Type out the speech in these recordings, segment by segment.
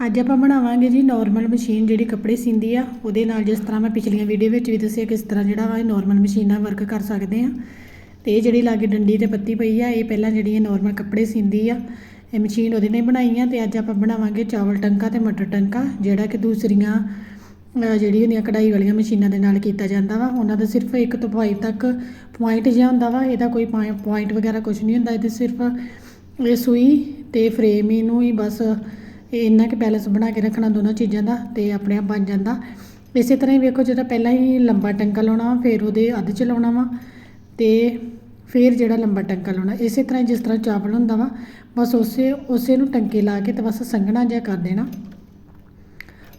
ਅੱਜ ਆਪਾਂ ਬਣਾਵਾਂਗੇ ਜੀ ਨਾਰਮਲ ਮਸ਼ੀਨ ਜਿਹੜੀ ਕੱਪੜੇ ਸੀਂਦੀ ਆ, ਉਹਦੇ ਨਾਲ ਜਿਸ ਤਰ੍ਹਾਂ ਮੈਂ ਪਿਛਲੀਆਂ ਵੀਡੀਓ ਵਿੱਚ ਵੀ ਦੱਸਿਆ ਕਿਸ ਤਰ੍ਹਾਂ ਜਿਹੜਾ ਵਾ ਇਹ ਨਾਰਮਲ ਮਸ਼ੀਨ ਨਾਲ ਵਰਕ ਕਰ ਸਕਦੇ ਆ। ਤੇ ਇਹ ਜਿਹੜੀ ਲਾਗੇ ਡੰਡੀ ਤੇ ਪੱਤੀ ਪਈ ਆ, ਇਹ ਪਹਿਲਾਂ ਜਿਹੜੀ ਇਹ ਨਾਰਮਲ ਕੱਪੜੇ ਸੀਂਦੀ ਆ, ਇਹ ਮਸ਼ੀਨ ਉਹਦੇ ਨਾਲ ਬਣਾਈ ਆ ਤੇ ਅੱਜ ਆਪਾਂ ਬਣਾਵਾਂਗੇ ਚਾਵਲ ਟੰਕਾ ਤੇ ਮਟਰ ਟੰਕਾ, ਜਿਹੜਾ ਕਿ ਦੂਸਰੀਆਂ ਜਿਹੜੀ ਹੁੰਦੀਆਂ ਕਢਾਈ ਵਾਲੀਆਂ ਮਸ਼ੀਨਾਂ ਦੇ ਨਾਲ ਕੀਤਾ ਜਾਂਦਾ ਵਾ। ਉਹਨਾਂ ਦਾ ਸਿਰਫ ਇੱਕ ਤੋਂ 5 ਤੱਕ ਪੁਆਇੰਟ ਜਿਹਾ ਹੁੰਦਾ ਵਾ, ਇਹਦਾ ਕੋਈ ਪੁਆਇੰਟ ਵਗੈਰਾ ਕੁਝ ਨਹੀਂ ਹੁੰਦਾ, ਇਹਦੇ ਸਿਰਫ ਇਹ ਸੂਈ ਤੇ ਫਰੇਮ ਇਹਨੂੰ ਹੀ ਬਸ ਇਹ ਇੰਨਾ ਕਿ ਬੈਲੈਂਸ ਬਣਾ ਕੇ ਰੱਖਣਾ ਦੋਨਾਂ ਚੀਜ਼ਾਂ ਦਾ ਤੇ ਆਪਣੇ ਆਪ ਬਣ ਜਾਂਦਾ। ਇਸੇ ਤਰ੍ਹਾਂ ਹੀ ਵੇਖੋ ਜਿਹੜਾ ਪਹਿਲਾਂ ਹੀ ਲੰਬਾ ਟੰਕਾ ਲਾਉਣਾ ਵਾ, ਫਿਰ ਉਹਦੇ ਅੱਧ ਚ ਲਾਉਣਾ ਵਾ ਤੇ ਫਿਰ ਜਿਹੜਾ ਲੰਬਾ ਟੰਕਾ ਲਾਉਣਾ। ਇਸੇ ਤਰ੍ਹਾਂ ਹੀ ਜਿਸ ਤਰ੍ਹਾਂ ਚਾਵਲ ਹੁੰਦਾ ਵਾ ਬਸ ਉਸੇ ਉਸੇ ਨੂੰ ਟੰਕੇ ਲਾ ਕੇ ਤੇ ਬਸ ਸੰਘਣਾ ਜਿਹਾ ਕਰ ਦੇਣਾ।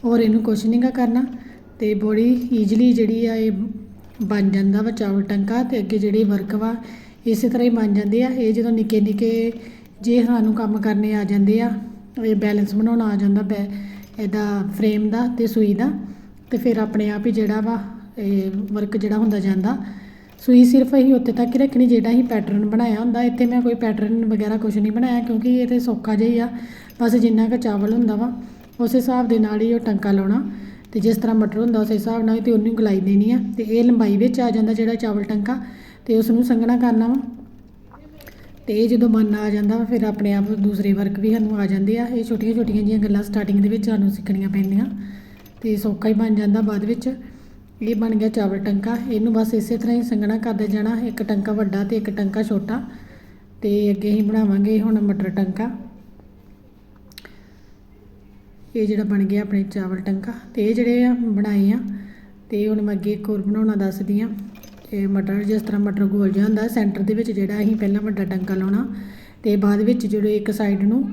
ਔਰ ਇਹਨੂੰ ਕੁਛ ਨਹੀਂਗਾ ਕਰਨਾ ਤੇ ਬੜੀ ਈਜ਼ੀਲੀ ਜਿਹੜੀ ਆ ਇਹ ਬਣ ਜਾਂਦਾ ਵਾ ਚਾਵਲ ਟੰਕਾ ਤੇ ਅੱਗੇ ਜਿਹੜੀ ਵਰਕ ਵਾ ਇਸੇ ਤਰ੍ਹਾਂ ਹੀ ਬਣ ਜਾਂਦੇ ਆ। ਇਹ ਜਦੋਂ ਨਿੱਕੇ ਨਿੱਕੇ ਜੇ ਸਾਨੂੰ ਕੰਮ ਕਰਨੇ ਆ ਜਾਂਦੇ ਆ ਇਹ ਬੈਲੈਂਸ ਬਣਾਉਣਾ ਆ ਜਾਂਦਾ ਬੈ, ਇਹਦਾ ਫਰੇਮ ਦਾ ਤੇ ਸੂਈ ਦਾ, ਤੇ ਫਿਰ ਆਪਣੇ ਆਪ ਹੀ ਜਿਹੜਾ ਵਾ, ਇਹ ਵਰਕ ਜਿਹੜਾ ਹੁੰਦਾ ਜਾਂਦਾ। ਸੂਈ ਸਿਰਫ ਅਸੀਂ ਉੱਤੇ ਤੱਕ ਹੀ ਰੱਖਣੀ, ਜਿਹੜਾ ਅਸੀਂ ਪੈਟਰਨ ਬਣਾਇਆ ਹੁੰਦਾ। ਇੱਥੇ ਮੈਂ ਕੋਈ ਪੈਟਰਨ ਵਗੈਰਾ ਕੁਝ ਨਹੀਂ ਬਣਾਇਆ, ਕਿਉਂਕਿ ਇਹ ਤੇ ਸੌਖਾ ਜਿਹਾ ਹੀ ਆ। ਬਸ ਜਿੰਨਾ ਕੁ ਚਾਵਲ ਹੁੰਦਾ ਵਾ, ਉਸ ਹਿਸਾਬ ਦੇ ਨਾਲ ਹੀ ਉਹ ਟੰਕਾ ਲਾਉਣਾ। ਤੇ ਜਿਸ ਤਰ੍ਹਾਂ ਮਟਰ ਹੁੰਦਾ, ਉਸ ਹਿਸਾਬ ਨਾਲ ਤੇ ਉਹਨੂੰ ਗਲਾਈ ਦੇਣੀ ਆ। ਤੇ ਇਹ ਲੰਬਾਈ ਵਿੱਚ ਆ ਜਾਂਦਾ ਜਿਹੜਾ ਚਾਵਲ ਟੰਕਾ, ਤੇ ਉਸ ਨੂੰ ਸੰਘਣਾ ਕਰਨਾ ਵਾ। ਤੇ ਇਹ ਜਦੋਂ ਮਨ ਆ ਜਾਂਦਾ, ਫਿਰ ਆਪਣੇ ਆਪ ਦੂਸਰੇ ਵਰਕ ਵੀ ਸਾਨੂੰ ਆ ਜਾਂਦੇ ਆ। ਇਹ ਛੋਟੀਆਂ ਛੋਟੀਆਂ ਜੀਆਂ ਗੱਲਾਂ ਸਟਾਰਟਿੰਗ ਦੇ ਵਿੱਚ ਸਾਨੂੰ ਸਿੱਖਣੀਆਂ ਪੈਂਦੀਆਂ। ਤੇ ਸੌਖਾ ਹੀ ਬਣ ਜਾਂਦਾ ਬਾਅਦ ਵਿੱਚ। ਇਹ ਬਣ ਗਿਆ ਚਾਵਲ ਟੰਕਾ। ਇਹਨੂੰ ਬਸ ਇਸੇ ਤਰ੍ਹਾਂ ਹੀ ਸੰਘਣਾ ਕਰਦੇ ਜਾਣਾ। ਇੱਕ ਟੰਕਾ ਵੱਡਾ ਤੇ ਇੱਕ ਟੰਕਾ ਛੋਟਾ। ਤੇ ਅੱਗੇ ਹੀ ਬਣਾਵਾਂਗੇ ਹੁਣ ਮਟਰ ਟੰਕਾ। ਇਹ ਜਿਹੜਾ ਬਣ ਗਿਆ ਆਪਣੇ ਚਾਵਲ ਟੰਕਾ। ਤੇ ਇਹ ਜਿਹੜੇ ਆ, ਬਣਾਏ ਆ। ਤੇ ਹੁਣ ਮੈਂ ਅੱਗੇ ਇੱਕ ਹੋਰ ਬਣਾਉਣਾ ਦੱਸਦੀ ਆ। ਇਹ ਮਟਰ ਜਿਸ ਤਰ੍ਹਾਂ ਮਟਰ ਗੋਲ ਜਿਹਾ ਹੁੰਦਾ, ਸੈਂਟਰ ਦੇ ਵਿੱਚ ਜਿਹੜਾ ਅਸੀਂ ਪਹਿਲਾਂ ਵੱਡਾ ਟੰਕਾ ਲਾਉਣਾ ਤੇ ਬਾਅਦ ਵਿੱਚ ਜਿਹੜੇ ਇੱਕ ਸਾਈਡ ਨੂੰ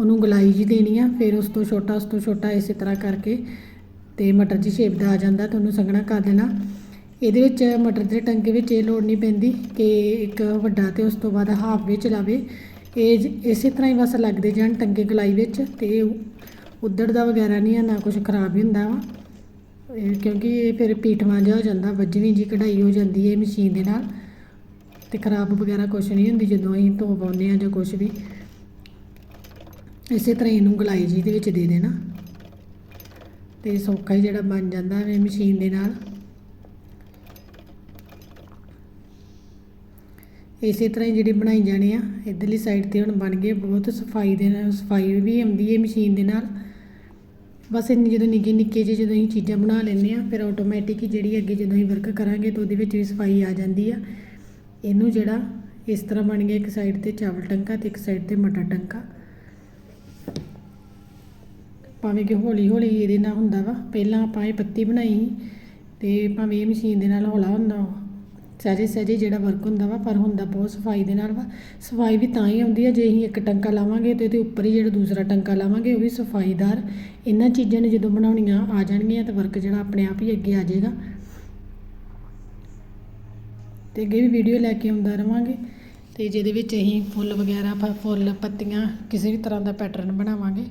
ਉਹਨੂੰ ਗਲਾਈ ਜੀ ਦੇਣੀ ਆ, ਫਿਰ ਉਸ ਤੋਂ ਛੋਟਾ, ਉਸ ਤੋਂ ਛੋਟਾ ਇਸੇ ਤਰ੍ਹਾਂ ਕਰਕੇ ਤੇ ਮਟਰ ਦੀ ਸ਼ੇਪ ਦਾ ਆ ਜਾਂਦਾ ਤੇ ਉਹਨੂੰ ਸੰਘਣਾ ਕਰ ਦੇਣਾ। ਇਹਦੇ ਵਿੱਚ ਮਟਰ ਦੇ ਟੰਕੇ ਵਿੱਚ ਇਹ ਲੋੜ ਨਹੀਂ ਪੈਂਦੀ ਕਿ ਇੱਕ ਵੱਡਾ ਤੇ ਉਸ ਤੋਂ ਬਾਅਦ ਹਾਫ ਵਿੱਚ ਲਾਵੇ। ਇਹ ਇਸੇ ਤਰ੍ਹਾਂ ਹੀ ਬਸ ਲੱਗਦੇ ਜਾਣ ਟੰਗੇ ਗਲਾਈ ਵਿੱਚ ਤੇ ਉੱਧੜਦਾ ਵਗੈਰਾ ਨਹੀਂ ਆ, ਨਾ ਕੁਝ ਖਰਾਬ ਹੀ ਹੁੰਦਾ ਵਾ। ਇਹ ਕਿਉਂਕਿ ਇਹ ਫਿਰ ਪੀਠਵਾਂ ਜਿਹਾ ਹੋ ਜਾਂਦਾ ਵੱਜਵੀਂ ਜੀ ਕਢਾਈ ਹੋ ਜਾਂਦੀ ਹੈ ਮਸ਼ੀਨ ਦੇ ਨਾਲ ਤੇ ਖਰਾਬ ਵਗੈਰਾ ਕੁਝ ਨਹੀਂ ਹੁੰਦੀ, ਜਦੋਂ ਅਸੀਂ ਧੋ ਪਾਉਂਦੇ ਆ ਜਾਂ ਕੁਝ ਵੀ। ਇਸੇ ਤਰ੍ਹਾਂ ਇਹਨੂੰ ਗਲਾਈ ਜੀ ਦੇ ਵਿੱਚ ਦੇ ਦੇਣਾ। ਤੇ ਸੌਖਾ ਹੀ ਜਿਹੜਾ ਬਣ ਜਾਂਦਾ ਹੈ ਮਸ਼ੀਨ ਦੇ ਨਾਲ। ਇਸੇ ਤਰ੍ਹਾਂ ਹੀ ਜਿਹੜੀ ਬਣਾਈ ਜਾਣੀ ਆ, ਇਧਰਲੀ ਸਾਈਡ ਤੇ ਹੁਣ ਬਣ ਗਏ ਬਹੁਤ ਸਫ਼ਾਈ ਦੇ ਨਾਲ, ਸਫ਼ਾਈ ਵੀ ਆਉਂਦੀ ਹੈ ਮਸ਼ੀਨ ਦੇ ਨਾਲ। ਬਸ ਇੰਨੀ ਜਦੋਂ ਨਿੱਕੇ ਨਿੱਕੇ ਜਿਹੇ ਜਦੋਂ ਅਸੀਂ ਚੀਜ਼ਾਂ ਬਣਾ ਲੈਂਦੇ ਆ ਫਿਰ ਆਟੋਮੈਟਿਕ ਹੀ ਜਿਹੜੀ ਅੱਗੇ ਜਦੋਂ ਅਸੀਂ ਵਰਕ ਕਰਾਂਗੇ ਤਾਂ ਉਹਦੇ ਵਿੱਚ ਵੀ ਸਫ਼ਾਈ ਆ ਜਾਂਦੀ ਆ। ਇਹਨੂੰ ਜਿਹੜਾ ਇਸ ਤਰ੍ਹਾਂ ਬਣ ਗਿਆ ਇੱਕ ਸਾਈਡ ਤੇ ਚਾਵਲ ਟੰਕਾ ਤੇ ਇੱਕ ਸਾਈਡ ਤੇ ਮਟਰ ਟੰਕਾ। ਭਾਵੇਂ ਕਿ ਹੌਲੀ ਹੌਲੀ ਇਹਦੇ ਨਾਲ ਹੁੰਦਾ ਵਾ, ਪਹਿਲਾਂ ਆਪਾਂ ਇਹ ਪੱਤੀ ਬਣਾਈ ਸੀ ਤੇ ਭਾਵੇਂ ਇਹ ਮਸ਼ੀਨ ਦੇ ਨਾਲ ਹੌਲਾ ਹੁੰਦਾ ਸਹਿਜੇ ਸਹਿਜੇ ਜਿਹੜਾ ਵਰਕ ਹੁੰਦਾ ਵਾ, ਪਰ ਹੁੰਦਾ ਬਹੁਤ ਸਫ਼ਾਈ ਦੇ ਨਾਲ ਵਾ। ਸਫ਼ਾਈ ਵੀ ਤਾਂ ਹੀ ਆਉਂਦੀ ਹੈ ਜੇ ਅਸੀਂ ਇੱਕ ਟੰਕਾ ਲਾਵਾਂਗੇ ਤੇ ਉਹਦੇ ਉੱਪਰ ਹੀ ਜਿਹੜਾ ਦੂਸਰਾ ਟੰਕਾ ਲਾਵਾਂਗੇ, ਉਹ ਵੀ ਸਫਾਈਦਾਰ ਇਹਨਾਂ ਚੀਜ਼ਾਂ ਨੇ ਜਦੋਂ ਬਣਾਉਣੀਆਂ ਆ ਜਾਣਗੀਆਂ ਤਾਂ ਵਰਕ ਜਿਹੜਾ ਆਪਣੇ ਆਪ ਹੀ ਅੱਗੇ ਆ ਜਾਏਗਾ। ਤੇ ਅੱਗੇ ਵੀ ਵੀਡੀਓ ਲੈ ਕੇ ਆਉਂਦਾ ਰਵਾਂਗੇ। ਤੇ ਜਿਹਦੇ ਵਿੱਚ ਅਸੀਂ ਫੁੱਲ ਵਗੈਰਾ ਫ- ਫੁੱਲ ਪੱਤੀਆਂ, ਕਿਸੇ ਵੀ ਤਰ੍ਹਾਂ ਦਾ ਪੈਟਰਨ ਬਣਾਵਾਂਗੇ।